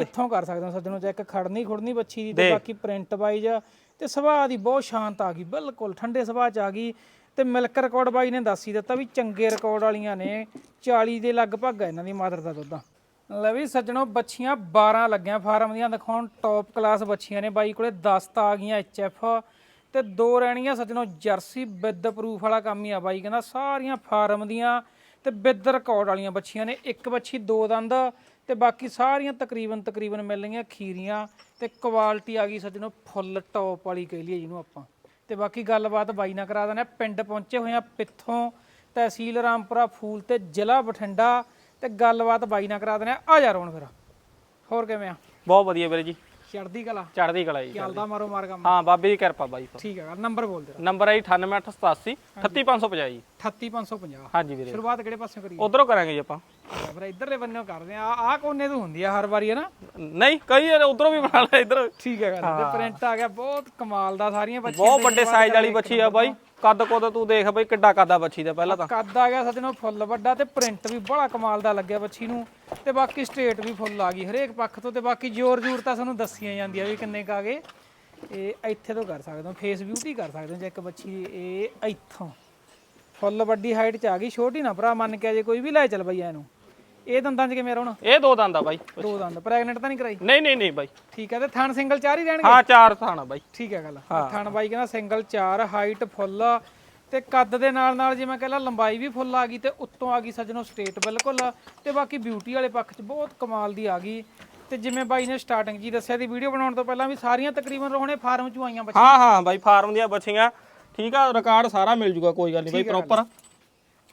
ਇੱਥੋਂ ਕਰ ਸਕਦੇ ਹੋ ਸੱਜਣੋ ਚੈੱਕ ਖੜਨੀ ਖੁੜਨੀ ਬੱਚੀ ਦੀ ਤੇ ਬਾਕੀ ਪ੍ਰਿੰਟ ਵਾਈਜ਼ ਤੇ ਸੁਭਾਅ ਦੀ ਬਹੁਤ ਸ਼ਾਂਤ ਆ ਗਈ ਬਿਲਕੁਲ ਠੰਡੇ ਸੁਭਾਅ ਚ ਆ ਗਈ। ਤੇ ਮਿਲਕ ਰਿਕਾਰਡ ਬਾਈ ਨੇ ਦੱਸ ਹੀ ਦਿੱਤਾ ਵੀ ਚੰਗੇ ਰਿਕਾਰਡ ਵਾਲੀਆਂ ਨੇ 40 ਦੇ ਲਗਭਗ ਆ ਇਹਨਾਂ ਦੀ ਮਾਦਰ ਦਾ ਦੁੱਧ। ਲੈ ਵੀ ਸੱਜਣੋ ਬੱਚੀਆਂ 12 ਲੱਗੀਆਂ ਫਾਰਮ ਦੀਆਂ ਦਿਖਾਉਣ ਟੌਪ ਕਲਾਸ ਬੱਚੀਆਂ ਨੇ ਬਾਈ ਕੋਲੇ 10 ਤਾਂ ਆ ਗਈਆਂ ਐਚਐਫ ਤੇ ਦੋ ਰਹਿਣੀਆਂ ਸੱਜਣੋ ਜਰਸੀ ਵਿਦ ਪ੍ਰੂਫ ਵਾਲਾ ਕੰਮ ਹੀ ਆ ਬਾਈ ਕਹਿੰਦਾ ਸਾਰੀਆਂ ਫਾਰਮ ਦੀਆਂ ਤੇ ਬਿੱਦ ਰਿਕਾਰਡ ਵਾਲੀਆਂ ਬੱਚੀਆਂ ਨੇ। ਇੱਕ ਬੱਚੀ ਦੋ ਦੰਦ ਤੇ ਬਾਕੀ ਸਾਰੀਆਂ ਤਕਰੀਬਨ ਤਕਰੀਬਨ ਮਿਲ ਰਹੀਆਂ ਖੀਰੀਆਂ ਤੇ ਕੁਆਲਿਟੀ ਆ ਗਈ ਸੱਜਣੋ ਫੁੱਲ ਟੌਪ ਵਾਲੀ ਕਹਿ ਲਈਏ ਜਿਹਨੂੰ ਆਪਾਂ। ਤੇ ਬਾਕੀ ਗੱਲਬਾਤ ਬਾਈ ਨਾਲ ਕਰਾ ਦਿੰਦੇ ਪਿੰਡ ਪਹੁੰਚੇ ਹੋਏ ਆ ਪਿੱਥੋਂ ਤਹਿਸੀਲ ਰਾਮਪੁਰਾ ਫੂਲ ਤੇ ਜ਼ਿਲ੍ਹਾ ਬਠਿੰਡਾ ਤੇ ਗੱਲਬਾਤ ਬਾਈ ਨਾਲ ਕਰਾ ਦਿੰਦੇ ਆ ਆ ਜਾ ਰੋਣ ਫਿਰ। ਹੋਰ ਕਿਵੇਂ ਆ? ਬਹੁਤ ਵਧੀਆ ਵੀਰੇ ਜੀ। ਚੜਦੀ ਕਲਾ? ਚੜ੍ਹਦੀ ਕਲਾ ਜੀ ਚੱਲਦਾ ਮਾਰੋ ਮਾਰ ਕੰਮ। ਹਾਂ ਬਾਬੇ ਦੀ ਕਿਰਪਾ ਬਾਈ ਠੀਕ ਹੈਗਾ ਨੰਬਰ ਬੋਲ ਦੇ ਨੰਬਰ ਹੈ 98887 38550 ਜੀ 38550 ਹਾਂਜੀ ਵੀਰੇ। ਸ਼ੁਰੂਆਤ ਕਿਹੜੇ ਪਾਸੋਂ ਕਰੀਏ? ਉਧਰੋਂ ਕਰਾਂਗੇ ਜੀ ਆਪਾਂ। ਫਿਰ ਇਧਰਲੇ ਬੰਨੇੋਂ ਕਰਦੇ ਆ ਆ ਕੋਨੇ ਤੋਂ ਹੁੰਦੀ ਆ ਹਰ ਵਾਰੀ ਹੈ ਨਾ? ਨਹੀਂ ਕਈ ਉਧਰੋਂ ਵੀ ਬਣਾ ਲਿਆ ਇਧਰ ਠੀਕ ਹੈ ਗੱਲ ਤੇ ਪ੍ਰਿੰਟ ਆ ਗਿਆ ਬਹੁਤ ਕਮਾਲ ਦਾ ਸਾਰੀਆਂ ਬੱਚੀਆਂ ਬਹੁਤ ਵੱਡੇ ਸਾਈਜ਼ ਵਾਲੀ ਬੱਚੀ ਆ ਬਾਈ। ਕੱਦ ਕੋਦ ਤੂੰ ਦੇਖ ਬਾਈ ਕਿੱਡਾ ਕੱਦਾ ਬੱਚੀ ਦਾ ਪਹਿਲਾਂ ਤਾਂ। ਕੱਦ ਆ ਗਿਆ ਸੱਜਣੋ ਫੁੱਲ ਵੱਡਾ ਤੇ ਪ੍ਰਿੰਟ ਵੀ ਬੜਾ ਕਮਾਲ ਦਾ ਲੱਗਿਆ ਬੱਚੀ ਨੂੰ। ਤੇ ਬਾਕੀ ਸਟੇਟ ਵੀ ਫੁੱਲ ਆ ਗਈ ਹਰੇਕ ਪੱਖ ਤੋਂ ਤੇ ਬਾਕੀ ਜ਼ੋਰ ਜ਼ੂਰ ਤਾਂ ਸਾਨੂੰ ਦੱਸੀਆਂ ਜਾਂਦੀਆਂ ਵੀ ਕਿੰਨੇ ਕਾਗੇ ਇਹ ਇੱਥੇ ਤੋਂ ਕਰ ਸਕਦੇ ਹੋ ਫੇਸ ਬਿਊਟੀ ਕਰ ਸਕਦੇ ਹੋ ਜੇ ਇੱਕ ਬੱਚੀ ਇਹ ਇੱਥੋਂ ਫੁੱਲ ਵੱਡੀ ਹਾਈਟ 'ਚ ਆ ਗਈ ਛੋਟੀ ਨਾ ਭਰਾ ਮੰਨ ਕੇ ਜੇ ਕੋਈ ਵੀ ਲੈ ਚੱਲ ਬਈਆ ਇਹਨੂੰ। ਇਹ ਦੰਦਾਂ 'ਚ ਕਿਵੇਂ ਰੋਣ? ਇਹ ਦੋ ਦੰਦ ਆ ਬਾਈ। ਦੋ ਦੰਦ ਪ੍ਰੈਗਨੈਂਟ ਤਾਂ ਨਹੀਂ ਕਰਾਈ? ਨਹੀਂ ਨਹੀਂ ਨਹੀਂ ਬਾਈ। ਠੀਕ ਹੈ ਤੇ ਥਣ ਸਿੰਗਲ ਚਾਰ ਹੀ ਰਹਿਣਗੇ ਹਾਂ ਚਾਰ ਥਾਣਾ ਬਾਈ। ਠੀਕ ਹੈ ਗੱਲ ਥਣ ਬਾਈ ਕਹਿੰਦਾ ਸਿੰਗਲ 4 ਹਾਈਟ ਫੁੱਲ ਤੇ ਕੱਦ ਦੇ ਨਾਲ ਨਾਲ ਜਿਵੇਂ ਕਹਿੰਦਾ ਲੰਬਾਈ ਵੀ ਫੁੱਲ ਆ ਗਈ ਤੇ ਉੱਤੋਂ ਆ ਗਈ ਸੱਜਣੋ ਸਟੇਟ ਬਿਲਕੁਲ ਤੇ ਬਾਕੀ ਬਿਊਟੀ ਵਾਲੇ ਪੱਖ 'ਚ ਬਹੁਤ ਕਮਾਲ ਦੀ ਆ ਗਈ। ਤੇ ਜਿਵੇਂ ਬਾਈ ਨੇ ਸਟਾਰਟਿੰਗ ਹੀ ਦੱਸਿਆ ਦੀ ਵੀਡੀਓ ਬਣਾਉਣ ਤੋਂ ਪਹਿਲਾਂ ਵੀ ਸਾਰੀਆਂ ਤਕਰੀਬਨ ਰੋਹਣੇ ਫਾਰਮ 'ਚੋਂ ਆਈਆਂ ਬੱਚੀਆਂ। ਹਾਂ ਹਾਂ ਬਾਈ ਫਾਰਮ ਦੀਆਂ ਬੱਚੀਆਂ। ਠੀਕ ਆ ਰਿਕਾਰਡ ਸਾਰਾ ਮਿਲ ਜੂਗਾ ਕੋਈ ਗੱਲ ਨਹੀਂ ਬਾਈ ਪ੍ਰੋਪਰ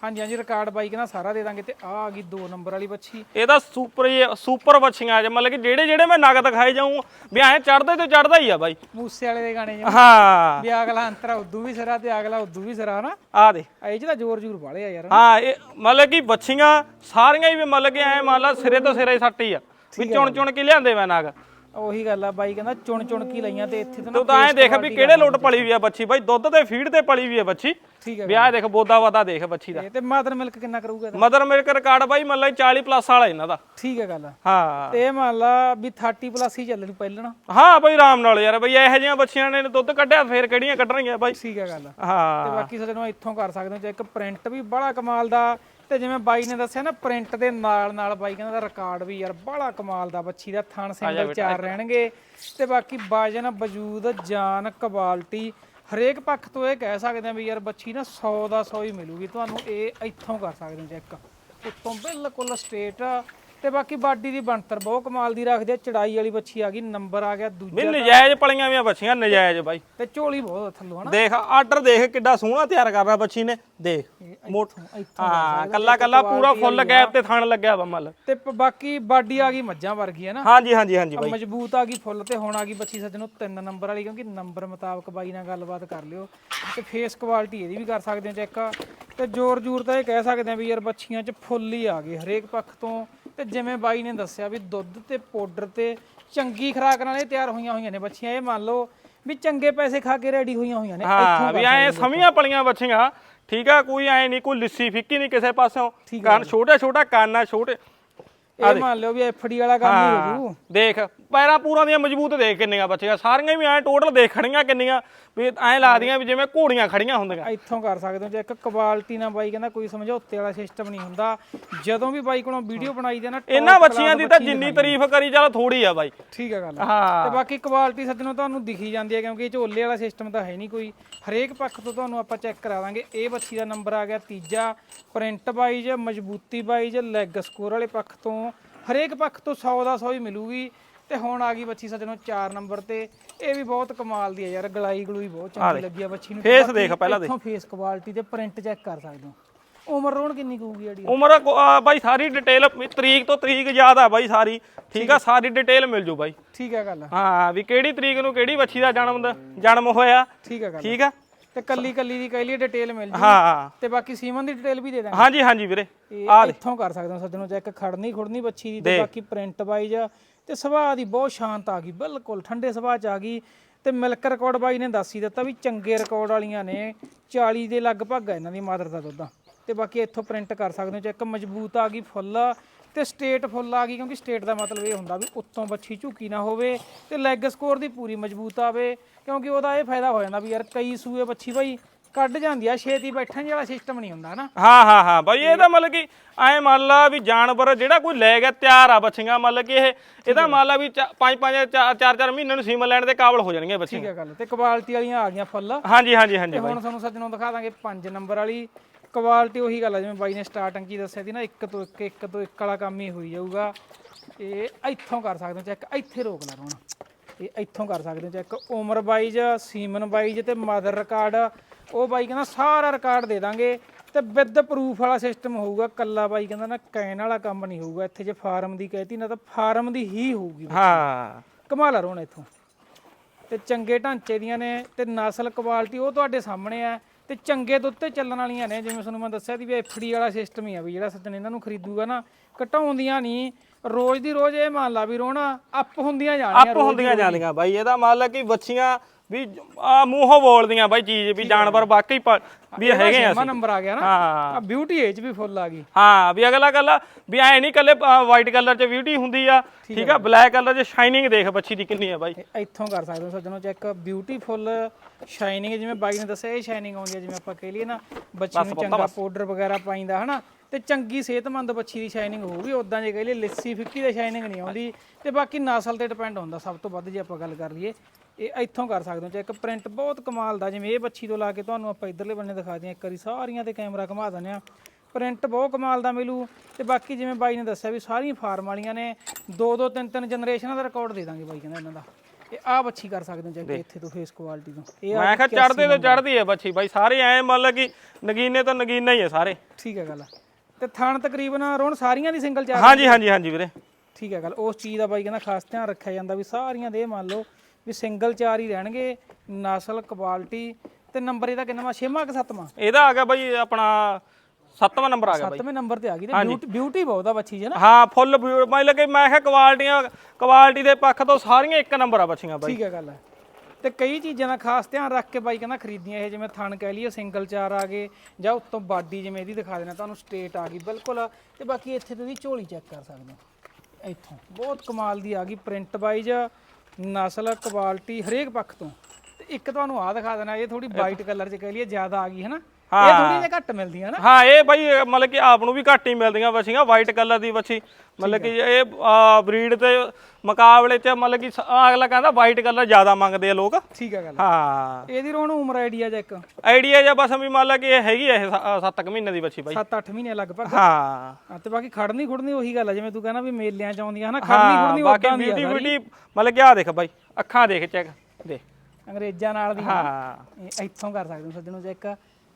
ਹਾਂਜੀ ਹਾਂਜੀ ਰਿਕਾਰਡ ਬਾਈ ਕਹਿੰਦਾ ਸਾਰਾ ਦੇ ਦਾਂਗੇ ਤੇ ਆ ਆ ਗਈ 2 ਨੰਬਰ ਵਾਲੀ ਬੱਚੀ ਇਹਦਾ ਸੁਪਰ ਸੁਪਰ ਬੱਚੀਆਂ ਜੇ ਮਤਲਬ ਕਿ ਜਿਹੜੇ ਜਿਹੜੇ ਮੈਂ ਨਗ ਦਿਖਾਏ ਜਾਊਂ ਵੀ ਐ ਚੜਦੇ ਤੇ ਚੜਦਾ ਹੀ ਆ ਬਾਈ। ਮੂਸੇ ਵਾਲੇ ਦੇ ਗਾਣੇ ਜਿਵੇਂ। ਹਾਂ। ਵੀ ਅਗਲਾ ਅੰਤਰਾ ਉਦੋਂ ਵੀ ਸਿਰਾ ਤੇ ਅਗਲਾ ਉਦੋਂ ਵੀ ਸਿਰਾ ਨਾ ਆ ਦੇ। ਇਹ 'ਚ ਤਾਂ ਜ਼ੋਰ ਜ਼ੂਰ ਵਾਲੇ ਆ ਯਾਰ। ਹਾਂ ਇਹ ਮਤਲਬ ਕਿ ਬੱਚੀਆਂ ਸਾਰੀਆਂ ਹੀ ਵੀ ਮਤਲਬ ਕਿ ਐ ਮੰਨ ਲਾ ਸਿਰੇ ਤੋਂ ਸਿਰੇ ਸੱਟ ਹੀ ਆ। ਵੀ ਚੁਣ ਚੁਣ ਕੇ ਲਿਆਂਦੇ ਮੈਂ ਨਗ। ਉਹੀ ਗੱਲ ਆ ਬਾਈ ਕਹਿੰਦਾ ਚੁਣ ਚੁਣ ਕੀ ਲਈਆਂ ਤੇ ਇੱਥੇ ਤਾਂ ਨਾ ਤੂੰ ਤਾਂ ਐ ਦੇਖ ਵੀ ਕਿਹੜੇ ਲੋਟ ਪਲੀ ਵੀ ਆ ਬੱਚੀ ਬਾਈ ਦੁੱਧ ਤੇ ਫੀਡ ਤੇ ਪਲੀ ਵੀ ਆ ਬੱਚੀ। ਠੀਕ ਹੈ ਵਿਆਹ ਦੇਖ ਬੋਦਾ ਵਾਦਾ ਦੇਖ ਬੱਚੀ ਦਾ। ਤੇ ਮਾਦਰ ਮਿਲਕ ਕਿੰਨਾ ਕਰੂਗਾ ਇਹਦਾ? ਮਦਰ ਮਿਲਕ ਰਿਕਾਰਡ ਬਾਈ ਮੰਨ ਲਾ 40 ਪਲੱਸ ਵਾਲਾ ਇਹਨਾਂ ਦਾ। ਠੀਕ ਹੈ ਗੱਲ ਹਾਂ। ਤੇ ਇਹ ਮੰਨ ਲਾ ਵੀ 30 ਪਲੱਸ ਹੀ ਚੱਲਣੀ ਪਹਿਲਣਾ। ਹਾਂ ਬਾਈ ਆਰਾਮ ਨਾਲ ਯਾਰ ਬਈ ਇਹੋ ਜਿਹੀਆਂ ਬੱਚੀਆਂ ਨੇ ਦੁੱਧ ਕੱਢਿਆ ਫੇਰ ਕਿਹੜੀਆਂ ਕੱਢਣਗੀਆਂ ਬਾਈ। ਠੀਕ ਹੈ ਗੱਲ ਤੇ ਹਾਂ। ਬਾਕੀ ਸੱਜਣੋ ਇੱਥੋਂ ਕਰ ਸਕਦੇ ਹੋ ਜੇ ਇੱਕ ਪ੍ਰਿੰਟ ਵੀ ਬੜਾ ਕਮਾਲ ਦਾ ਤੇ ਜਿਵੇਂ ਬਾਈ ਨੇ ਦੱਸਿਆ ਨਾ ਪ੍ਰਿੰਟ ਦੇ ਨਾਲ ਨਾਲ ਬਾਈ ਕਹਿੰਦਾ ਦਾ ਰਿਕਾਰਡ ਵੀ ਯਾਰ ਬੜਾ ਕਮਾਲ ਦਾ ਬੱਚੀ ਦਾ ਥਣ ਸਿੰਗਲ ਚਾਰ ਰਹਿਣਗੇ। ਤੇ ਬਾਕੀ ਬਾਜਨ ਵਜੂਦ ਜਾਨ ਕੁਆਲਿਟੀ ਹਰੇਕ ਪੱਖ ਤੋਂ ਇਹ ਕਹਿ ਸਕਦੇ ਆ ਵੀ ਯਾਰ ਬੱਚੀ ਨਾ 100 ਦਾ 100 ਹੀ ਮਿਲੂਗੀ। ਤੁਹਾਨੂੰ ਇਹ ਇੱਥੋਂ ਕਰ ਸਕਦੇ ਹੋ ਚੈੱਕ ਉੱਤੋਂ ਬਿਲਕੁਲ ਸਟੇਟ ਤੇ ਬਾਕੀ ਬਾਡੀ ਦੀ ਬਣਤਰ ਬਹੁਤ ਕਮਾਲ ਦੀ ਰੱਖਦੇ ਆ ਚੜਾਈ ਵਾਲੀ ਬੱਚੀ ਆ ਗਈ ਨੰਬਰ ਆ ਗਿਆ ਦੂਜਾ ਵੀ ਨਜਾਇਜ਼ ਪਲੀਆਂ ਵੀਆਂ ਬੱਚੀਆਂ ਨਜਾਇਜ਼ ਬਾਈ। ਤੇ ਝੋਲੀ ਬਹੁਤ ਥੱਲੋਂ ਹਨਾ? ਦੇਖ ਆਰਡਰ ਦੇਖ ਕਿੱਡਾ ਸੋਹਣਾ ਤਿਆਰ ਕਰਨਾ ਬੱਚੀ ਨੇ। ਦੇਖ ਮੋਟ ਹਾਂ ਕੱਲਾ ਕੱਲਾ ਪੂਰਾ ਫੁੱਲ ਗੈਪ ਤੇ ਥਣ ਲੱਗਿਆ ਵਾ ਮੱਲ। ਤੇ ਪ- ਬਾਕੀ ਬਾਡੀ ਆ ਗਈ ਮੱਝਾਂ ਵਰਗੀ ਹੈ ਨਾ ਹਾਂਜੀ ਹਾਂਜੀ ਹਾਂਜੀ ਬਾਈ। ਮਜ਼ਬੂਤ ਆ ਗਈ ਫੁੱਲ ਤੇ ਹੁਣ ਆ ਗਈ ਬੱਚੀ ਸੱਜਣੋ ਤਿੰਨ ਨੰਬਰ ਵਾਲੀ ਕਿਉਂਕਿ ਨੰਬਰ ਮੁਤਾਬਕ ਬਾਈ ਨਾਲ ਗੱਲਬਾਤ ਕਰ ਲਿਓ। ਤੇ ਫੇਸ ਕੁਆਲਿਟੀ ਇਹਦੀ ਵੀ ਕਰ ਸਕਦੇ ਹੋ ਚੈੱਕ। ਤੇ ਜ਼ੋਰ ਜ਼ੂਰ ਤਾਂ ਇਹ ਕਹਿ ਸਕਦੇ ਆ ਵੀ ਯਾਰ ਬੱਚੀਆਂ 'ਚ ਫੁੱਲ ਹੀ ਆ ਗਏ ਹਰੇਕ ਪੱਖ ਤੋਂ ਤੇ ਜਿਵੇਂ ਬਾਈ ਨੇ ਦੱਸਿਆ ਵੀ ਦੁੱਧ ਤੇ ਪਾਊਡਰ ਤੇ ਚੰਗੀ ਖੁਰਾਕ ਨਾਲ ਇਹ ਤਿਆਰ ਹੋਈਆਂ ਹੋਈਆਂ ਨੇ ਬੱਚੀਆਂ। ਇਹ ਮੰਨ ਲਓ ਵੀ ਚੰਗੇ ਪੈਸੇ ਖਾ ਕੇ ਰੈਡੀ ਹੋਈਆਂ ਹੋਈਆਂ ਨੇ ਹਾਂ ਵੀ ਐ ਸਮੀਆਂ ਪਲੀਆਂ ਬੱਚੀਆਂ। ਠੀਕ ਆ ਕੋਈ ਐ ਨਹੀਂ ਕੋਈ ਲਿੱਸੀ ਫਿੱਕੀ ਨਹੀਂ ਕਿਸੇ ਪਾਸੋਂ ਕੰਨ ਛੋਟੇ ਛੋਟਾ ਕੰਨ ਆ ਛੋਟੇ ਇਹ ਮੰਨ ਲਓ ਵੀ ਐਫਡੀ ਵਾਲਾ ਕੰਮ ਹੀ ਹੋ ਜੂ ਦੇਖ ਪੈਰਾਂ ਪੂਰਾਂ ਦੀਆਂ ਮਜ਼ਬੂਤ ਦੇਖ ਕਿੰਨੀਆਂ ਬੱਚੀਆਂ ਸਾਰੀਆਂ ਵੀ ਐ ਟੋਟਲ ਦੇਖ ਖੜੀਆਂ ਕਿੰਨੀਆਂ ਵੀ ਐ ਲੱਗਦੀਆਂ ਵੀ ਜਿਵੇਂ ਘੋੜੀਆਂ ਖੜੀਆਂ ਹੁੰਦੀਆਂ। ਇੱਥੋਂ ਕਰ ਸਕਦੇ ਹੋ ਜੇ ਇੱਕ ਕੁਆਲਿਟੀ ਨਾਲ ਬਾਈ ਕਹਿੰਦਾ ਕੋਈ ਸਮਝੌਤੇ ਵਾਲਾ ਸਿਸਟਮ ਨਹੀਂ ਹੁੰਦਾ। ਜਦੋਂ ਵੀ ਬਾਈ ਕੋਲੋਂ ਵੀਡੀਓ ਬਣਾਈ ਦੇ ਨਾ ਇਹਨਾਂ ਬੱਚੀਆਂ ਦੀ ਤਾਂ ਜਿੰਨੀ ਤਾਰੀਫ ਕਰੀ ਚੱਲ ਥੋੜੀ ਆ ਬਾਈ। ਠੀਕ ਹੈ ਗੱਲ ਹਾਂ। ਤੇ ਬਾਕੀ ਕੁਆਲਿਟੀ ਸੱਜਣੋਂ ਤੁਹਾਨੂੰ ਦਿਖੀ ਜਾਂਦੀ ਹੈ ਕਿਉਂਕਿ ਝੋਲੇ ਵਾਲਾ ਸਿਸਟਮ ਤਾਂ ਹੈ ਨਹੀਂ ਕੋਈ। ਹਰੇਕ ਪੱਖ ਤੋਂ ਤੁਹਾਨੂੰ ਆਪਾਂ ਚੈੱਕ ਕਰਾ ਦਾਂਗੇ। ਇਹ ਬੱਚੀ ਦਾ ਨੰਬਰ ਆ ਗਿਆ ਤੀਜਾ। ਪ੍ਰਿੰਟ ਵਾਈਜ਼ ਮਜ਼ਬੂਤੀ ਵਾਈਜ਼ ਲੈਗ ਸਕੋਰ ਵਾਲੇ ਪੱਖ ਤੋਂ ਹਰੇਕ ਪੱਖ ਤੋਂ 100 ਦਾ 100 ਹੀ ਮਿਲੂਗੀ ਤੇ ਹੁਣ ਆ ਗਈ ਬੱਚੀ ਸੱਜਣੋਂ 4 ਨੰਬਰ ਤੇ। ਇਹ ਵੀ ਬਹੁਤ ਕਮਾਲ ਦੀ ਹੈ ਯਾਰ ਗਲਾਈ ਗਲੂਈ ਬਹੁਤ ਚੰਗੀ ਲੱਗੀ ਆ ਬੱਚੀ ਨੂੰ। ਫੇਸ ਦੇਖ ਪਹਿਲਾਂ ਇੱਥੋਂ ਫੇਸ ਕੁਆਲਿਟੀ ਤੇ ਪ੍ਰਿੰਟ ਚੈੱਕ ਕਰ ਸਕਦੇ ਹੋ। ਉਮਰ ਰੋਣ ਕਿੰਨੀ ਕੁ ਹੋਊਗੀ ਜਿਹੜੀ ਉਮਰ ਆ ਬਾਈ ਸਾਰੀ ਡਿਟੇਲ ਤਰੀਕ ਤੋਂ ਤਰੀਕ ਯਾਦ ਆ ਬਾਈ ਸਾਰੀ। ਠੀਕ ਆ ਸਾਰੀ ਡਿਟੇਲ ਮਿਲ ਜੂ ਬਾਈ। ਠੀਕ ਹੈ ਗੱਲ। ਹਾਂ ਵੀ ਕਿਹੜੀ ਤਰੀਕ ਨੂੰ ਕਿਹੜੀ ਬੱਚੀ ਦਾ ਜਨਮ ਦਾ ਜਨਮ ਹੋਇਆ। ਠੀਕ ਗੱਲ। ਠੀਕ ਆ? ਤੇ ਕੱਲੀ ਕੱਲੀ ਦੀ ਕਹਿ ਲਈ ਡਿਟੇਲ ਮਿਲ ਜੂ ਹਾਂ। ਤੇ ਬਾਕੀ ਸੀਮਨ ਦੀ ਡਿਟੇਲ ਵੀ ਦੇ ਦਾਂਗੇ। ਹਾਂਜੀ ਹਾਂਜੀ ਵੀਰੇ। ਇਹ ਇੱਥੋਂ ਕਰ ਸਕਦੇ ਹੋ ਸੱਜਣੋ ਚੈੱਕ ਖੜਨੀ ਖੁੜਨੀ ਬੱਚੀ ਦੀ ਤੇ ਬਾਕੀ ਪ੍ਰਿੰਟ ਵਾਈਜ਼ ਤੇ ਸੁਭਾਅ ਦੀ ਬਹੁਤ ਸ਼ਾਂਤ ਆ ਗਈ ਬਿਲਕੁਲ ਠੰਡੇ ਸੁਭਾਅ ਚ ਆ ਗਈ। ਤੇ ਮਿਲਕ ਰਿਕਾਰਡ ਬਾਈ ਨੇ ਦੱਸ ਹੀ ਦਿੱਤਾ ਵੀ ਚੰਗੇ ਰਿਕਾਰਡ ਵਾਲੀਆਂ ਨੇ 40 ਦੇ ਲਗਭਗ ਆ ਇਹਨਾਂ ਦੀ ਮਾਦਰ ਦਾ ਦੁੱਧ। ਤੇ ਬਾਕੀ ਇੱਥੋਂ ਪ੍ਰਿੰਟ ਕਰ ਸਕਦੇ ਹੋ ਚੈੱਕ ਮਜ਼ਬੂਤ ਆ ਗਈ ਫੁੱਲ ਤੇ ਸਟੇਟ ਫੁੱਲ ਆ ਗਈ ਕਿਉਂਕਿ ਸਟੇਟ ਦਾ ਮਤਲਬ ਇਹ ਹੁੰਦਾ ਵੀ ਉੱਤੋਂ ਬੱਚੀ ਝੁਕੀ ਨਾ ਹੋਵੇ ਤੇ ਲੈਗ ਸਕੋਰ ਦੀ ਪੂਰੀ ਮਜ਼ਬੂਤ ਆਵੇ ਕਿਉਂਕਿ ਉਹਦਾ ਇਹ ਫਾਇਦਾ ਹੋ ਜਾਂਦਾ ਵੀ ਯਾਰ ਕਈ ਸੂਏ ਬੱਚੀ ਬਾਈ ਕੱਢ ਜਾਂਦੀ ਆ ਛੇਤੀ ਬੈਠਣ ਵਾਲਾ ਸਿਸਟਮ ਨਹੀਂ ਹੁੰਦਾ ਨਾ। ਹਾਂ ਹਾਂ ਹਾਂ ਬਾਈ ਇਹਦਾ ਮਤਲਬ ਕਿ ਐ ਮੰਨ ਲਾ ਵੀ ਜਾਨਵਰ ਜਿਹੜਾ ਕੋਈ ਲੈ ਗਿਆ ਤਿਆਰ ਆ ਬੱਚੀਆਂ ਮਤਲਬ ਕਿ ਇਹ ਇਹਦਾ ਮੰਨ ਲਾ ਵੀ ਚਾ- ਪੰਜ ਪੰਜ ਚਾਰ ਚਾਰ ਚਾਰ ਮਹੀਨਿਆਂ ਨੂੰ ਸੀਮਨ ਲੈਣ ਦੇ ਕਾਬਲ ਹੋ ਜਾਣਗੀਆਂ ਬੱਚੀਆਂ ਠੀਕ ਹੈ ਗੱਲ ਤੇ ਕੁਆਲਿਟੀ ਵਾਲੀਆਂ ਆ ਗਈਆਂ ਫੁੱਲ। ਹਾਂਜੀ ਹਾਂਜੀ ਹਾਂਜੀ ਬਾਈ ਹੁਣ ਤੁਹਾਨੂੰ ਸੱਜਣੋਂ ਦਿਖਾ ਦਾਂਗੇ 5 ਨੰਬਰ ਵਾਲੀ। ਕੁਆਲਿਟੀ ਉਹੀ ਗੱਲ ਆ ਜਿਵੇਂ ਬਾਈ ਨੇ ਸਟਾਰਟਿੰਗ ਕੀ ਦੱਸਿਆ ਸੀ ਨਾ ਇੱਕ ਤੋਂ ਇੱਕ ਇੱਕ ਤੋਂ ਇੱਕ ਵਾਲਾ ਕੰਮ ਹੀ ਹੋਈ ਜਾਊਗਾ। ਇਹ ਇੱਥੋਂ ਕਰ ਸਕਦੇ ਹੋ ਚੈੱਕ ਇੱਥੇ ਰੋਕ ਲਾ ਰੋਣਾ। ਇਹ ਇੱਥੋਂ ਕਰ ਸਕਦੇ ਹੋ ਚੈੱਕ ਉਮਰ ਬਾਈਜ ਸੀਮਨ ਬਾਈਜ ਤੇ ਮਦਰ ਰਿਕਾਰਡ ਉਹ ਬਾਈ ਕਹਿੰਦਾ ਸਾਰਾ ਰਿਕਾਰਡ ਦੇ ਦਾਂਗੇ ਤੇ ਵਿਦ ਪ੍ਰੂਫ ਵਾਲਾ ਸਿਸਟਮ ਹੋਊਗਾ ਕੱਲਾ ਬਾਈ ਕਹਿੰਦਾ ਨਾ ਕਹਿਣ ਵਾਲਾ ਕੰਮ ਨਹੀਂ ਹੋਊਗਾ ਇੱਥੇ ਜੇ ਫਾਰਮ ਦੀ ਕਹਿਤੀ ਨਾ ਤਾਂ ਫਾਰਮ ਦੀ ਹੀ ਹੋਊਗੀ ਹਾਂ। ਕਮਾਲ ਆ ਰੋਣ ਇੱਥੋਂ। ਤੇ ਚੰਗੇ ਢਾਂਚੇ ਦੀਆਂ ਨੇ ਤੇ ਨਸਲ ਕੁਆਲਿਟੀ ਉਹ ਤੁਹਾਡੇ ਸਾਹਮਣੇ ਆ। ਤੇ ਚੰਗੇ ਦੁੱਧ ਤੇ ਚੱਲਣ ਵਾਲੀਆਂ ਨੇ ਜਿਵੇਂ ਤੁਹਾਨੂੰ ਮੈਂ ਦੱਸਿਆ ਸੀ ਵੀ ਐਫਡੀ ਵਾਲਾ ਸਿਸਟਮ ਹੀ ਆ ਵੀ ਜਿਹੜਾ ਸੱਜਣ ਇਹਨਾਂ ਨੂੰ ਖਰੀਦੂਗਾ ਨਾ ਘਟਾਉਂਦੀਆਂ ਨਹੀਂ ਰੋਜ਼ ਦੀ ਰੋਜ਼ ਇਹ ਮੰਨ ਲਾ ਵੀ ਰੋਣਾ ਅੱਪ ਹੁੰਦੀਆਂ ਜਾਣੀਆਂ ਆਪ ਹੁੰਦੀਆਂ ਜਾਂਦੀਆਂ ਬਾਈ ਇਹਦਾ ਮੰਨ ਲਾ ਕਿ ਬੱਚੀਆਂ ਵੀ ਆ ਮੂੰਹੋਂ ਬੋਲਦੀਆਂ ਬਾਈ ਚੀਜ਼ ਵੀ ਜਾਨਵਰ ਵਾਕਈ ਪ- ਵੀ ਹੈਗੇ ਆ ਛੇਵਾਂ ਨੰਬਰ ਆ ਗਿਆ ਨਾ। ਹਾਂ। ਆ ਬਿਊਟੀ ਏਜ ਵੀ ਫੁੱਲ ਆ ਗਈ। ਹਾਂ ਵੀ ਅਗਲਾ ਗੱਲ ਵੀ ਐ ਨਹੀਂ ਕੱਲੇ ਵਾਈਟ ਕਲਰ ਚ ਬਿਊਟੀ ਹੁੰਦੀ ਆ ਠੀਕ ਆ ਬਲੈਕ ਕਲਰ ਚ ਸ਼ਾਈਨਿੰਗ ਦੇਖ ਬੱਚੀ ਦੀ ਕਿੰਨੀ ਆ ਬਾਈ। ਇਹ ਇੱਥੋਂ ਕਰ ਸਕਦੇ ਹੋ ਸੱਜਣੋ ਚੈੱਕ ਬਿਊਟੀਫੁੱਲ ਸ਼ਾਈਨਿੰਗ ਜਿਵੇਂ ਬਾਈ ਨੇ ਦੱਸਿਆ ਇਹ ਸ਼ਾਈਨਿੰਗ ਆਉਂਦੀ ਹੈ ਜਿਵੇਂ ਆਪਾਂ ਕਹਿ ਲਈਏ ਨਾ ਬੱਚੀ ਨੂੰ ਚੰਗਾ ਪਾਊਡਰ ਵਗੈਰਾ ਪਾਈਂਦਾ ਹਨਾ? ਤੇ ਚੰਗੀ ਸਿਹਤਮੰਦ ਬੱਚੀ ਦੀ ਸ਼ਾਈਨਿੰਗ ਹੋਊਗੀ ਉਦਾਂ ਜੇ ਕਹਿ ਲਈਏ ਲਿੱਸੀ ਫਿੱਕੀ ਦੀ ਸ਼ਾਈਨਿੰਗ ਨਹੀਂ ਆਉਂਦੀ। ਤੇ ਬਾਕੀ ਨਸਲ ਤੇ ਡਿਪੈਂਡ ਹੁੰਦਾ ਸਭ ਤੋਂ ਵੱਧ ਜੇ ਆਪਾਂ ਗੱਲ ਕਰ ਲਈਏ ਇਹ ਇੱਥੋਂ ਕਰ ਸਕਦੇ ਹੋ ਚੈੱਕ ਪ੍ਰਿੰਟ ਬਹੁਤ ਕਮਾਲ ਦਾ ਜਿਵੇਂ ਇਹ ਬੱਚੀ ਤੋਂ ਲਾ ਕੇ ਤੁਹਾਨੂੰ ਆਪਾਂ ਇਧਰਲੇ ਬੰਨੇ ਦਿਖਾ ਦਿਆਂ ਇੱਕ ਵਾਰੀ ਸਾਰੀਆਂ ਤੇ ਕੈਮਰਾ ਘੁਮਾ ਦਿੰਦੇ ਆ ਪ੍ਰਿੰਟ ਬਹੁਤ ਕਮਾਲ ਦਾ ਮਿਲੂ ਤੇ ਬਾਕੀ ਜਿਵੇਂ ਬਾਈ ਨੇ ਦੱਸਿਆ ਵੀ ਸਾਰੀਆਂ ਫਾਰਮ ਵਾਲੀਆਂ ਨੇ ਦੋ ਦੋ ਤਿੰਨ ਤਿੰਨ ਜਨਰੇਸ਼ਨਾਂ ਦਾ ਰਿਕਾਰਡ ਦੇ ਦਾਂਗੇ ਬਾਈ ਕਹਿੰਦਾ ਇਹਨਾਂ ਦਾ। ਇਹ ਆ ਬੱਚੀ ਕਰ ਸਕਦੇ ਹੋ ਚੈੱਕ ਇੱਥੇ ਤੋਂ ਫੇਸ ਕੁਆਲਿਟੀ ਤੋਂ। ਇਹ ਮੈਂ ਕਿਹਾ ਚੜਦੇ ਤੋਂ ਚੜਦੀ ਹੈ ਬੱਚੀ ਬਾਈ ਸਾਰੇ ਐ ਮੰਨ ਲਾ ਕਿ ਨਗੀਨੇ ਤੋਂ ਨਗੀਨਾ ਹੀ ਆ ਸਾਰੇ। ਠੀਕ ਹੈ ਗੱਲ ਤੇ ਥਣ ਤਕਰੀਬਨ ਰੋਣ ਸਾਰੀਆਂ ਦੀ ਸਿੰਗਲ ਚਾਰ ਹਾਂਜੀ ਹਾਂਜੀ ਹਾਂਜੀ ਵੀਰੇ। ਠੀਕ ਹੈ ਗੱਲ ਉਸ ਚੀਜ਼ ਦਾ ਬਾਈ ਕਹਿੰਦਾ ਖਾਸ ਧਿਆਨ ਰੱਖਿਆ ਜਾਂਦਾ ਵੀ ਸਾਰੀਆਂ ਦੇ ਮੰਨ ਲਓ ਵੀ ਸਿੰਗਲ ਚਾਰ ਹੀ ਰਹਿਣਗੇ ਨਸਲ ਕੁਆਲਿਟੀ ਤੇ ਨੰਬਰ ਇਹਦਾ ਕਿੰਨਾ ਵਾ? ਛੇਵਾਂ ਕਿ ਸੱਤਵਾਂ? ਇਹਦਾ ਆ ਗਿਆ ਬਾਈ ਆਪਣਾ ਸੱਤਵਾਂ ਨੰਬਰ ਆ ਗਿਆ ਬਾਈ। ਸੱਤਵੇਂ ਨੰਬਰ ਤੇ ਆ ਗਈ ਤੇ ਬਿਊਟੀ ਬਿਊਟੀ ਬਹੁਤ ਆ ਬੱਚੀ 'ਚ ਨਾ? ਹਾਂ ਫੁੱਲ ਮੈਂ ਲੱਗੇ ਮੈਂ ਕਿਹਾ ਕੁਆਲਟੀਆਂ ਕੁਆਲਿਟੀ ਦੇ ਪੱਖ ਤੋਂ ਸਾਰੀਆਂ ਇੱਕ ਨੰਬਰ ਆ ਬੱਚੀਆਂ ਬਾਈ। ਠੀਕ ਹੈ ਗੱਲ ਤੇ ਕਈ ਚੀਜ਼ਾਂ ਦਾ ਖਾਸ ਧਿਆਨ ਰੱਖ ਕੇ ਬਾਈ ਕਹਿੰਦਾ ਖਰੀਦੀਆਂ ਇਹ ਜਿਵੇਂ ਥਣ ਕਹਿ ਲਈਏ ਸਿੰਗਲ ਚਾਰ ਆ ਗਏ ਜਾਂ ਉੱਤੋਂ ਬਾਡੀ ਜਿਵੇਂ ਇਹਦੀ ਦਿਖਾ ਦੇਣਾ ਤੁਹਾਨੂੰ ਸਟੇਟ ਆ ਗਈ ਬਿਲਕੁਲ। ਤੇ ਬਾਕੀ ਇੱਥੇ ਤੁਸੀਂ ਝੋਲੀ ਚੈੱਕ ਕਰ ਸਕਦੇ ਹੋ। ਇੱਥੋਂ। ਬਹੁਤ ਕਮਾਲ ਦੀ ਆ ਗਈ ਪ੍ਰਿੰਟ ਵਾਈਜ਼ ਨਸਲ ਕੁਆਲਿਟੀ ਹਰੇਕ ਪੱਖ ਤੋਂ। ਤੇ ਇੱਕ ਤੁਹਾਨੂੰ ਆ ਦਿਖਾ ਦੇਣਾ ਇਹ ਥੋੜੀ ਵਾਈਟ ਕਲਰ 'ਚ ਕਹਿ ਲਈਏ ਜ਼ਿਆਦਾ ਆ ਗਈ ਹੈ ਨਾ ਇਹ ਥੋੜੀ ਜਿਹੀ ਘੱਟ ਮਿਲਦੀ ਹੈ ਨਾ। ਹਾਂ ਇਹ ਬਾਈ ਮਤਲਬ ਕਿ ਆਪ ਨੂੰ ਵੀ ਘੱਟ ਹੀ ਮਿਲਦੀਆਂ ਬੱਚੀਆਂ ਵਾਈਟ ਕਲਰ ਦੀ ਬੱਚੀ ਮਤਲਬ ਕਿ ਇਹ ਬਰੀਡ ਤੇ ਮੁਕਾਬਲੇ ਚ ਮਤਲਬ ਕਿ ਸ- ਅਗਲਾ ਕਹਿੰਦਾ ਵਾਈਟ ਕਲਰ ਜ਼ਿਆਦਾ ਮੰਗਦੇ ਆ ਲੋਕ। ਠੀਕ ਹੈ ਗੱਲ। ਹਾਂ। ਇਹਦੀ ਰੋਣ ਉਮਰ ਆਈਡੀਆ ਜਾਂ ਇੱਕ। ਆਈਡੀਆ ਜਾਂ ਬਸ ਵੀ ਮੰਨ ਲਾ ਕਿ ਇਹ ਹੈਗੀ ਆ ਇਹ 7 ਮਹੀਨੇ ਦੀ ਬੱਚੀ ਬਾਈ। 7-8 ਮਹੀਨੇ ਲਗਭਗ। ਹਾਂ। ਹਾਂ, ਤੇ ਬਾਕੀ ਖੜਨੀ ਖੁੜਨੀ ਉਹੀ ਗੱਲ ਆ ਜਿਵੇਂ ਤੂੰ ਕਹਿੰਦਾ ਵੀ ਮੇਲਿਆਂ 'ਚ ਆਉਂਦੀਆਂ ਹਨਾ ਖੜਨੀ ਹਾਂ ਖੁੜਨੀ ਬਾਕੀ ਉਦਾਂ ਦੀ ਆ ਬਿਊਟੀ ਬਿਊਟੀ ਮਤਲਬ ਕਿ ਆ ਦੇਖ ਬਾਈ ਅੱਖਾਂ ਦੇਖ ਚੈੱਕ ਦੇਖ। ਅੰਗਰੇਜ਼ਾਂ ਨਾਲ ਦੀ ਹਾਂ। ਇਹ ਇੱਥੋਂ ਕਰ ਸਕਦੇ ਹੋ ਸੱਜਣੋ ਚੈੱਕ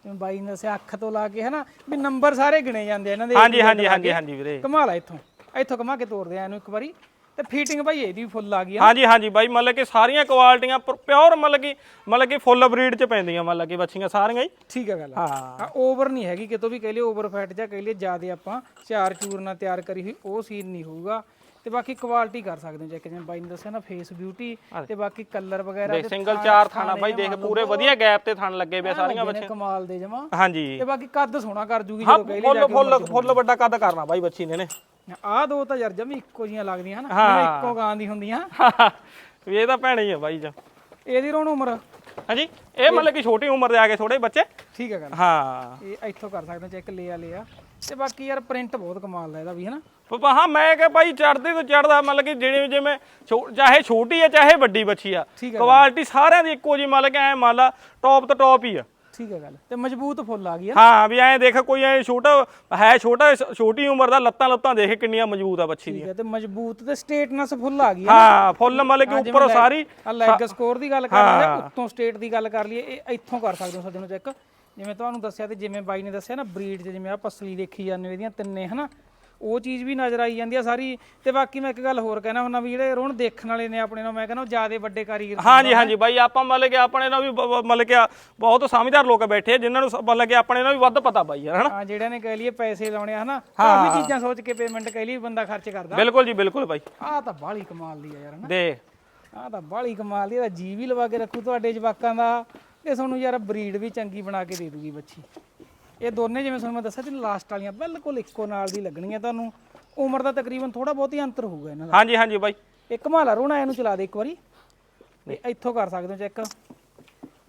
ਜਿਵੇਂ ਬਾਈ ਨੇ ਦੱਸਿਆ ਅੱਖ ਤੋਂ ਲਾ ਕੇ ਹਨਾ ਵੀ ਨੰਬਰ ਸਾਰੇ ਗਿਣੇ ਜਾਂਦੇ ਆ ਇਹਨਾਂ ਦੇ ਹਾਂਜੀ ਹਾਂਜੀ ਹਾਂਜੀ ਹਾਂਜੀ ਵੀਰੇ। ਕਮਾਲ ਆ ਇੱਥੋਂ। ਇੱਥੋਂ ਕਮਾ ਕੇ ਤੋਰਦੇ ਆ ਇਹਨੂੰ ਇੱਕ ਵਾਰੀ। ਤੇ ਫਿਟਿੰਗ ਭਾਈ ਇਹਦੀ ਵੀ ਫੁੱਲ ਆ ਗਈ ਆ। ਹਾਂਜੀ ਹਾਂਜੀ ਬਾਈ ਮਤਲਬ ਕਿ ਸਾਰੀਆਂ ਕੁਆਲਿਟੀਆਂ ਪਿਓਰ ਮਤਲਬ ਕਿ ਮਤਲਬ ਕਿ ਫੁੱਲ ਬਰੀਡ ਚ ਪੈਂਦੀਆਂ ਮਤਲਬ ਕਿ ਬੱਚੀਆਂ ਸਾਰੀਆਂ ਹੀ। ਠੀਕ ਹੈ ਗੱਲ ਹਾਂ। ਆ ਓਵਰ ਨਹੀਂ ਹੈਗੀ ਕਿਤੋਂ ਵੀ ਕਹਿ ਲਈ ਓਵਰ ਫੈਟ ਜਾਂ ਕਹਿ ਲਈ ਜਿਆਦੇ ਆਪਾਂ ਚਾਰ ਚੂਰ ਨਾਲ ਤਿਆਰ ਕਰੀ ਹੋਈ ਉਹ ਸੀਨ ਨਹੀਂ ਹੋਊਗਾ। ਤੇ ਬਾਕੀ ਕੁਆਲਿਟੀ ਕਰ ਸਕਦੇ ਹੋ ਚੈੱਕ ਜਿਵੇਂ ਬਾਈ ਨੇ ਦੱਸਿਆ ਨਾ ਫੇਸ ਬਿਊਟੀ ਤੇ ਬਾਕੀ ਕਲਰ ਵਗੈਰਾ ਦੇਖ ਸਿੰਗਲ ਚਾਰ ਥਾਣਾ ਬਾਈ ਦੇਖ ਪੂਰੇ ਵਧੀਆ ਗੈਪ ਤੇ ਥਣ ਲੱਗੇ ਪਿਆ ਸਾਰੀਆਂ ਨੇ ਕਮਾਲ ਦੇ ਜਮਾ। ਹਾਂਜੀ। ਤੇ ਬਾਕੀ ਕੱਦ ਸੋਹਣਾ ਕਰ ਜੂਗੀ ਜਦੋਂ ਕਹਿ ਫੁੱਲ ਫੁੱਲ ਫੁੱਲ ਵੱਡਾ ਕੱਦ ਕਰਨਾ ਬਾਈ ਬੱਚੀ ਨੇ ਨੇ। ਆਹ ਦੋ ਤਾਂ ਯਾਰ ਜਮੀ ਇੱਕੋ ਜੀਆਂ ਲੱਗਦੀਆਂ ਹਨਾ ਇੱਕੋ ਗਾਂ ਦੀ ਹੁੰਦੀਆਂ। ਵੀ ਇਹ ਤਾਂ ਭੈਣੇ ਹੀ ਆ ਬਾਈ ਜਾ। ਇਹਦੀ ਰੋਣ ਉਮਰ? ਹਾਂਜੀ ਇਹ ਮਤਲਬ ਕਿ ਛੋਟੀ ਉਮਰ ਦੇ ਆ ਕੇ ਥੋੜੇ ਬੱਚੇ। ਠੀਕ ਹੈ ਗੱਲ। ਹਾਂ। ਇਹ ਇੱਥੋਂ ਕਰ ਸਕਦੇ ਚੈੱਕ ਲਿਆ ਲਿਆ ਤੇ ਬਾਕੀ ਯਾਰ ਪ੍ਰਿੰਟ ਬਹੁਤ ਕਮਾਲ ਦਾ ਇਹਦਾ ਵੀ ਹਨਾ? ਪਪਾ ਹਾਂ ਮੈਂ ਕਿਹਾ ਬਾਈ ਚੜਦੇ ਤੋਂ ਚੜਦਾ ਮਤਲਬ ਕਿ ਜਿਵੇਂ ਜਿਵੇਂ ਛੋ- ਚਾਹੇ ਛੋਟੀ ਆ ਚਾਹੇ ਵੱਡੀ ਬੱਚੀ ਆ ਠੀਕ ਹੈ ਕੁਆਲਿਟੀ ਸਾਰਿਆਂ ਦੀ ਇੱਕੋ ਜੀ ਮਤਲਬ ਕਿ ਐ ਮੰਨ ਲਾ ਟੌਪ ਤੋਂ ਟੌਪ ਹੀ ਆ। ਠੀਕ ਹੈ ਗੱਲ ਤੇ ਮਜ਼ਬੂਤ ਫੁੱਲ ਆ ਗਈ ਹੈ ਹਾਂ ਵੀ ਐ ਦੇਖ ਕੋਈ ਐ ਛੋਟਾ ਹੈ ਛੋਟਾ ਛੋਟੀ ਉਮਰ ਦਾ ਲੱਤਾਂ ਲੱਤਾਂ ਦੇਖ ਕਿੰਨੀਆਂ ਮਜ਼ਬੂਤ ਆ ਬੱਚੀ ਦੀ ਠੀਕ ਹੈ ਤੇ ਮਜ਼ਬੂਤ ਤੇ ਸਟੇਟਨੈਸ ਫੁੱਲ ਆ ਗਈ ਹੈ ਹਾਂ ਫੁੱਲ ਮਤਲਬ ਕਿ ਉੱਪਰੋਂ ਸਾਰੀ ਲੈਗ ਸਕੋਰ ਦੀ ਗੱਲ ਕਰ ਲਈਏ ਉੱਤੋਂ ਸਟੇਟ ਦੀ ਗੱਲ ਕਰ ਲਈਏ ਇਹ ਇੱਥੋਂ ਕਰ ਸਕਦੇ ਹੋ ਸੱਜਣੋ ਚੈੱਕ ਜਿਵੇਂ ਤੁਹਾਨੂੰ ਦੱਸਿਆ ਤੇ ਜਿਵੇਂ ਬਾਈ ਨੇ ਦੱਸਿਆ ਨਾ ਬਰੀਡ 'ਚ ਜਿਵੇਂ ਆ ਪਸਲੀ ਦੇਖੀ ਜਾਂਦੇ ਇਹਦੀਆਂ ਤਿੰਨੇ ਹਨਾ? ਉਹ ਚੀਜ਼ ਵੀ ਨਜ਼ਰ ਆਈ ਜਾਂਦੀ ਆ ਸਾਰੀ। ਤੇ ਬਾਕੀ ਮੈਂ ਇੱਕ ਗੱਲ ਹੋਰ ਕਹਿਣਾ ਹੁੰਦਾ ਵੀ ਜਿਹੜੇ ਰੋਣ ਦੇਖਣ ਵਾਲੇ ਨੇ ਆਪਣੇ ਨਾਲ ਮੈਂ ਕਹਿੰਦਾ ਜਿਆਦੇ ਵੱਡੇ ਕਾਰੀਗਰ ਹਾਂਜੀ ਹਾਂਜੀ ਬਾਈ ਆਪਾਂ ਮਤਲਬ ਕਿ ਆਪਣੇ ਨਾਲ ਵੀ ਮਤਲਬ ਕਿ ਬਹੁਤ ਸਮਝਦਾਰ ਲੋਕ ਬੈਠੇ ਆ ਜਿਨ੍ਹਾਂ ਨੂੰ ਮਤਲਬ ਕਿ ਆਪਣੇ ਨਾਲ ਵੀ ਵੱਧ ਪਤਾ ਬਾਈ ਯਾਰ ਹਨਾ? ਹਾਂ ਜਿਹੜਿਆਂ ਨੇ ਕਹਿ ਲਈਏ ਪੈਸੇ ਲਾਉਣੇ ਆ ਹਨਾ? ਕਾਫੀ ਚੀਜ਼ਾਂ ਸੋਚ ਕੇ ਪੇਮੈਂਟ ਕਹਿ ਲਈ ਬੰਦਾ ਖਰਚ ਕਰਦਾ। ਬਿਲਕੁਲ ਜੀ ਬਿਲਕੁਲ ਬਾਈ। ਆਹ ਤਾਂ ਬਾਹਲੀ ਕਮਾਲ ਦੀ ਆ ਯਾਰ ਹਨਾ? ਦੇ। ਆਹ ਤਾਂ ਬਾਹਲੀ ਕਮਾਲ ਦੀ ਇਹਦਾ ਜੀ ਵੀ ਲਵਾ ਕੇ ਰੱਖੂ ਤੁਹਾਡੇ ਜਵਾਕਾਂ ਦਾ। ਤੇ ਤੁਹਾਨੂੰ ਯਾਰ ਬਰੀਡ ਵੀ ਚੰਗੀ ਬਣਾ ਕੇ ਦੇ ਦੂਗੀ ਬੱਚੀ। ਇਹ ਦੋਨੇ ਜਿਵੇਂ ਤੁਹਾਨੂੰ ਮੈਂ ਦੱਸਿਆ ਸੀ ਲਾਸਟ ਵਾਲੀਆਂ ਬਿਲਕੁਲ ਇੱਕੋ ਨਾਲ ਦੀ ਲੱਗਣੀਆਂ ਤੁਹਾਨੂੰ। ਉਮਰ ਦਾ ਤਕਰੀਬਨ ਥੋੜਾ ਬਹੁਤ ਹੀ ਅੰਤਰ ਹੋਊਗਾ ਇਹਨਾਂ ਦਾ। ਹਾਂਜੀ ਹਾਂਜੀ ਬਾਈ। ਇੱਕ ਮਾਲਾ ਰੋਣਾ ਇਹਨੂੰ ਚਲਾ ਦੇ ਇੱਕ ਵਾਰੀ। ਤੇ ਇੱਥੋਂ ਕਰ ਸਕਦੇ ਹੋ ਚੈੱਕ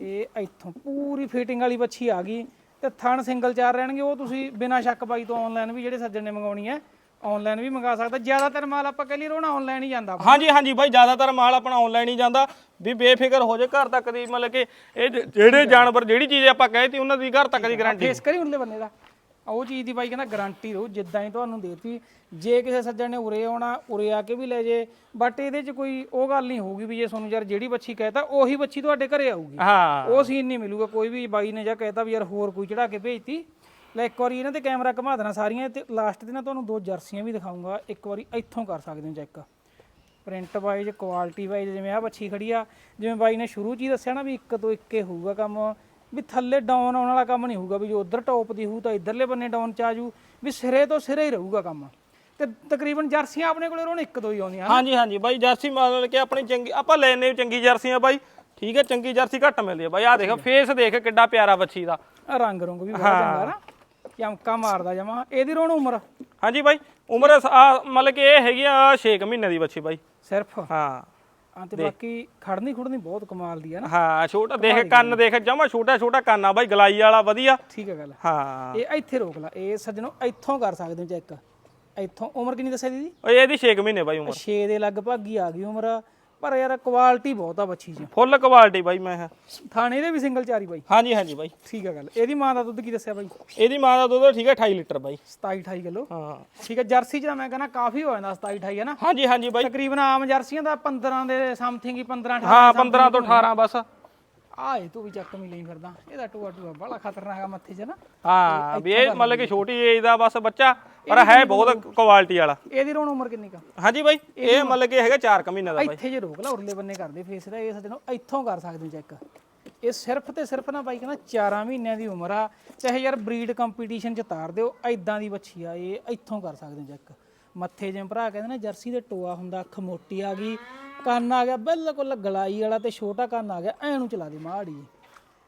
ਇਹ ਇੱਥੋਂ ਪੂਰੀ ਫਿਟਿੰਗ ਵਾਲੀ ਬੱਚੀ ਆ ਗਈ। ਤੇ ਥਣ ਸਿੰਗਲ ਚਾਰ ਰਹਿਣਗੇ ਉਹ ਤੁਸੀਂ ਬਿਨਾਂ ਸ਼ੱਕ ਬਾਈ ਤੋਂ ਆਨਲਾਈਨ ਵੀ ਜਿਹੜੇ ਸੱਜਣ ਨੇ ਮੰਗਾਉਣੀ ਹੈ। ਆਨਲਾਈਨ ਵੀ ਮੰਗਾ ਸਕਦਾ। ਜ਼ਿਆਦਾਤਰ ਮਾਲ ਆਪਾਂ ਕਹਿ ਲਈ ਰੋਣਾ ਆਨਲਾਈਨ ਹੀ ਜਾਂਦਾ। ਹਾਂਜੀ ਹਾਂਜੀ ਬਾਈ ਜ਼ਿਆਦਾਤਰ ਮਾਲ ਆਪਣਾ ਆਨਲਾਈਨ ਹੀ ਜਾਂਦਾ। ਵੀ ਬੇਫਿਕਰ ਹੋ ਜੇ ਘਰ ਤੱਕ ਦੀ ਮਤਲਬ ਕਿ ਇਹ ਜ- ਜਿਹੜੇ ਜਾਨਵਰ ਜਿਹੜੀ ਚੀਜ਼ ਆਪਾਂ ਕਹੇ ਉਹਨਾਂ ਦੀ ਘਰ ਤੱਕ ਦੀ ਗਾਰੰਟੀ ਫੇਸ ਕਰੀ ਉਹਲੇ ਬੰਦੇ ਦਾ। ਉਹ ਚੀਜ਼ ਦੀ ਬਾਈ ਕਹਿੰਦਾ ਗਾਰੰਟੀ ਰਹੂ ਜਿੱਦਾਂ ਹੀ ਤੁਹਾਨੂੰ ਦੇਤੀ। ਜੇ ਕਿਸੇ ਸੱਜਣ ਨੇ ਉਰੇ ਆਉਣਾ ਉਰੇ ਆ ਕੇ ਵੀ ਲੈ ਜੇ। ਬਟ ਇਹਦੇ 'ਚ ਕੋਈ ਉਹ ਗੱਲ ਨਹੀਂ ਹੋਊਗੀ ਵੀ ਜੇ ਤੁਹਾਨੂੰ ਯਾਰ ਜਿਹੜੀ ਬੱਚੀ ਕਹਿਤਾ ਉਹੀ ਬੱਚੀ ਤੁਹਾਡੇ ਘਰੇ ਆਊਗੀ। ਹਾਂ। ਉਹ ਸੀਨ ਨਹੀਂ ਮਿਲੂਗਾ। ਕੋਈ ਵੀ ਬਾਈ ਨੇ ਜਾਂ ਕਹਿਤਾ ਵੀ ਯਾਰ ਹੋਰ ਕੋਈ ਚੜਾ ਕੇ ਭੇਜਤੀ ਲੈ ਇੱਕ ਵਾਰੀ ਇਹਨਾਂ ਤੇ ਕੈਮਰਾ ਘੁਮਾ ਦੇਣਾ ਸਾਰੀਆਂ ਤੇ ਲਾਸਟ ਤੇ ਨਾ ਤੁਹਾਨੂੰ ਦੋ ਜਰਸੀਆਂ ਵੀ ਦਿਖਾਉਂਗਾ। ਇੱਕ ਵਾਰੀ ਇੱਥੋਂ ਕਰ ਸਕਦੇ ਹੋ check print wise quality wise ਜਿਵੇਂ ਆ ਬੱਚੀ ਖੜੀ ਆ ਜਿਵੇਂ ਬਾਈ ਨੇ ਸ਼ੁਰੂ 'ਚ ਹੀ ਦੱਸਿਆ ਨਾ ਵੀ ਇੱਕ ਤੋਂ ਇੱਕੇ ਹੋਊਗਾ ਕੰਮ ਵੀ ਥੱਲੇ ਡਾਊਨ ਆਉਣ ਵਾਲਾ ਕੰਮ ਨਹੀਂ ਹੋਊਗਾ ਵੀ ਜੋ ਉਧਰ ਟੌਪ ਦੀ ਹੋਊ ਤਾਂ ਇਧਰਲੇ ਬੰਨੇ ਡਾਊਨ ਚ ਆਜੂ ਵੀ ਸਿਰੇ ਤੋਂ ਸਿਰੇ ਹੀ ਰਹੂਗਾ ਕੰਮ। ਤੇ ਤਕਰੀਬਨ ਜਰਸੀਆਂ ਆਪਣੇ ਕੋਲੇ ਰੋਣ ਇੱਕ ਦੋ ਹੀ ਆਉਂਦੀਆਂ ਹਾਂਜੀ ਹਾਂਜੀ ਬਾਈ ਜਰਸੀ ਮਤਲਬ ਕਿ ਆਪਣੀ ਚੰਗੀ ਆਪਾਂ ਲੈਨੇ ਚੰਗੀ ਜਰਸੀ ਆ ਬਾਈ। ਠੀਕ ਹੈ ਚੰਗੀ ਜਰਸੀ ਘੱਟ ਮਿਲਦੀ ਆ ਬਾਈ। ਆ ਦੇਖ ਫੇਸ ਦੇਖ ਕਿੱਡਾ ਪਿਆਰਾ ਬੱਚੀ ਦਾ। ਆਹ ਰੰਗ ਰੁੰਗ ਵੀ ਬਹੁਤ ਚੰਗਾ ਨਾ। ਚਮਕਾ ਮਾਰਦਾ ਜਮਾ ਇਹਦੀ ਰੋਣ ਉਮਰ? ਹਾਂਜੀ ਬਾਈ ਉਮਰ ਆ ਮਤਲਬ ਕਿ ਇਹ ਹੈਗੀ ਆ 6 ਮਹੀਨੇ ਦੀ ਬੱਚੀ ਬਾਈ। ਸਿਰਫ? ਹਾਂ। ਹਾਂ ਤੇ ਬਾਕੀ ਖੜਨੀ ਖੁੜਨੀ ਬਹੁਤ ਕਮਾਲ ਦੀ ਹੈ ਨਾ। ਹਾਂ ਛੋਟਾ ਦੇਖ ਕੰਨ ਦੇਖ ਜਮਾ ਛੋਟਾ ਛੋਟਾ ਕੰਨ ਆ ਬਾਈ ਗਲਾਈ ਵਾਲਾ ਵਧੀਆ। ਠੀਕ ਹੈ ਗੱਲ। ਹਾਂ। ਇਹ ਇੱਥੇ ਰੋਕ ਲਾ ਇਹ ਸੱਜਣੋ ਇੱਥੋਂ ਕਰ ਸਕਦੇ ਹੋ ਚੈੱਕ। ਇੱਥੋਂ ਉਮਰ ਕਿੰਨੀ ਦੱਸਿਆ ਦੀਦੀ? ਓਏ ਇਹਦੀ 6 ਮਹੀਨੇ ਬਾਈ ਉਮਰ। 6 ਦੇ ਲਗਭਗ ਹੀ ਆ ਗਈ ਉਮਰ। ਪਰ ਯਾਰ ਕੁਆਲਿਟੀ ਬਹੁਤ ਆ ਬੱਚੀ 'ਚ ਫੁੱਲ ਕੁਆਲਿਟੀ ਬਾਈ ਮੈਂ ਕਿਹਾ। ਥਾਣੇ ਦੇ ਵੀ ਸਿੰਗਲ ਚਾਰੀ ਬਾਈ। ਹਾਂਜੀ ਹਾਂਜੀ ਬਾਈ। ਠੀਕ ਹੈ ਗੱਲ। ਇਹਦੀ ਮਾਂ ਦਾ ਦੁੱਧ ਕੀ ਦੱਸਿਆ ਬਾਈ? ਇਹਦੀ ਮਾਂ ਦਾ ਦੁੱਧ ਠੀਕ ਹੈ 28 ਲੀਟਰ ਬਾਈ। 27 28 ਕਿਲੋ। ਹਾਂ। ਠੀਕ ਹੈ ਜਰਸੀ 'ਚ ਤਾਂ ਮੈਂ ਕਹਿੰਦਾ ਕਾਫੀ ਹੋ ਜਾਂਦਾ 27 28 ਹੈ ਨਾ? ਹਾਂਜੀ ਹਾਂਜੀ ਬਾਈ। ਤਕਰੀਬਨ ਆਮ ਜਰਸੀਆਂ ਦਾ 15 ਦੇ ਸਮਥਿੰਗ ਹੀ 15 18 ਹਾਂ 15 ਤੋਂ 18 ਬਸ। ਆਏ ਤੂੰ ਵੀ ਚੱਕ ਮੀ ਲਈ ਫਿਰਦਾ। ਇਹਦਾ ਟੂਆ ਟੂਆ ਬੜਾ ਖਤਰਨਾਕ ਆ ਮੱਥੇ 'ਚ ਨਾ। ਹਾਂ ਵੀ ਇਹ ਮਤਲਬ ਕਿ ਛੋਟੀ ਏਜ ਦਾ ਬਸ ਬੱਚਾ ਪਰ ਹੈ ਬਹੁਤ ਕੁਆਲਿਟੀ ਵਾਲਾ। ਇਹਦੀ ਰੋਣ ਉਮਰ ਕਿੰਨੀ ਕਾ ਹਾਂਜੀ ਬਾਈ ਇਹ ਮਤਲਬ ਕਿ ਹੈਗਾ 4 ਕੁ ਮਹੀਨੇ ਦਾ ਬਾਈ। ਇੱਥੇ ਜੇ ਰੋਕ ਲਾ ਉਰਲੇ ਬੰਨੇ ਕਰਦੇ ਫੇਸ ਦਾ ਇਹ ਸੱਜਣੋ ਇੱਥੋਂ ਕਰ ਸਕਦੇ ਹੋ ਚੈੱਕ ਇਹ ਸਿਰਫ ਤੇ ਸਿਰਫ ਨਾ ਬਾਈ ਕਹਿੰਦਾ 4 ਮਹੀਨਿਆਂ ਦੀ ਉਮਰ ਆ ਚਾਹੇ ਯਾਰ ਬਰੀਡ ਕੰਪੀਟੀਸ਼ਨ ਚ ਤਾਰ ਦਿਓ ਐਦਾਂ ਦੀ ਬੱਚੀ ਆ ਇਹ ਇੱਥੋਂ ਕਰ ਸਕਦੇ ਹੋ ਚੈੱਕ ਮੱਥੇ ਜਿਵੇਂ ਭਰਾ ਕਹਿੰਦੇ ਨਾ ਜਰਸੀ ਦੇ ਟੋਆ ਹੁੰਦਾ ਅੱਖ ਮੋਟੀ ਆ ਗਈ ਕੰਨ ਆ ਗਿਆ ਬਿਲਕੁਲ ਗਲਾਈ ਵਾਲਾ ਤੇ ਛੋਟਾ ਕੰਨ ਆ ਗਿਆ ਐ ਨੂੰ ਚਲਾ ਦੇ ਮਾੜੀ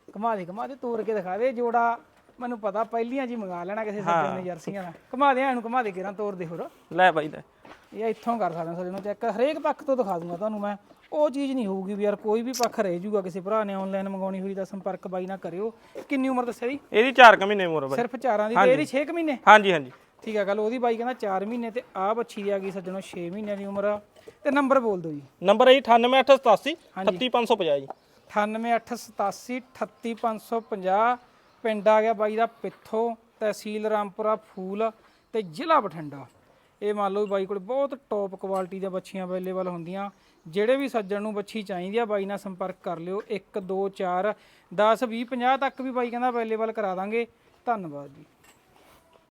ਘੁਮਾ ਦੇ ਘੁਮਾ ਦੇ ਤੋੜ ਕੇ ਦਿਖਾ ਦੇ ਜੋੜਾ। ਮੈਨੂੰ ਪਤਾ ਪਹਿਲੀਆਂ ਜੀ ਮੰਗਾ ਲੈਣਾ ਕਿਸੇ ਸੱਜਣ ਨੇ ਜਰਸੀਆਂ ਦਾ ਘੁਮਾ ਦੇ ਐ ਨੂੰ ਘੁਮਾ ਦੇ ਕਿਰਾਂ ਤੋੜ ਦੇ ਹੋਰ। ਲੈ ਬਾਈ ਲੈ। ਇਹ ਇੱਥੋਂ ਕਰ ਸਕਦੇ ਸੱਜਣੋ ਚੈੱਕ ਹਰੇਕ ਪੱਖ ਤੋਂ ਦਿਖਾ ਦੂੰਗਾ ਤੁਹਾਨੂੰ ਮੈਂ। ਉਹ ਚੀਜ਼ ਨਹੀਂ ਹੋਊਗੀ ਵੀ ਯਾਰ ਕੋਈ ਵੀ ਪੱਖ ਰਹਿ ਜਾਊਗਾ ਕਿਸੇ ਭਰਾ ਨੇ ਆਨਲਾਈਨ ਮੰਗਾਉਣੀ ਹੋਈ ਤਾਂ ਸੰਪਰਕ ਬਾਈ ਨਾਲ ਕਰਿਓ। ਕਿੰਨੀ ਉਮਰ ਦੱਸਿਆ ਜੀ? ਇਹਦੀ 4 ਕੁ ਮਹੀਨੇ ਉਮਰ ਬਾਈ। ਸਿਰਫ ਚਾਰਾਂ ਦੀ ਤੇ ਇਹਦੀ 6 ਮਹੀਨੇ? ਹਾਂਜੀ ਹਾਂਜੀ। ਠੀਕ ਹੈ ਗੱਲ ਉਹਦੀ ਬਾਈ ਕਹਿੰਦਾ 4 ਮਹੀਨੇ ਤੇ ਆਹ ਬੱਚੀ ਦੀ ਆ ਗਈ ਸੱਜਣੋ 6 ਮਹੀਨਿਆਂ ਦੀ ਉਮਰ ਆ। ਤੇ ਨੰਬਰ ਬੋਲ ਦਿਓ ਜੀ। ਨੰਬਰ ਹੈ 98887 38550 ਜੀ। 98887 38550 ਪਿੰਡ ਆ ਗਿਆ ਬਾਈ ਦਾ ਪਿੱਥੋਂ ਤਹਿਸੀਲ ਰਾਮਪੁਰਾ ਫੂਲ ਤੇ ਜ਼ਿਲ੍ਹਾ ਬਠਿੰਡਾ। ਇਹ ਮੰਨ ਲਓ ਬਾਈ ਕੋਲ ਬਹੁਤ ਟੌਪ ਕੁਆਲਿਟੀ ਦੀਆਂ ਬੱਚੀਆਂ ਅਵੇਲੇਬਲ ਹੁੰਦੀਆਂ। ਜਿਹੜੇ ਵੀ ਸੱਜਣ ਨੂੰ ਬੱਚੀ ਚਾਹੀਦੀ ਆ ਬਾਈ ਨਾਲ ਸੰਪਰਕ ਕਰ ਲਿਓ। 1 2 4 10 20 50 ਤੱਕ ਵੀ ਬਾਈ ਕਹਿੰਦਾ ਅਵੇਲੇਬਲ ਕਰਾ ਦਾਂਗੇ। ਧੰਨਵਾਦ ਜੀ।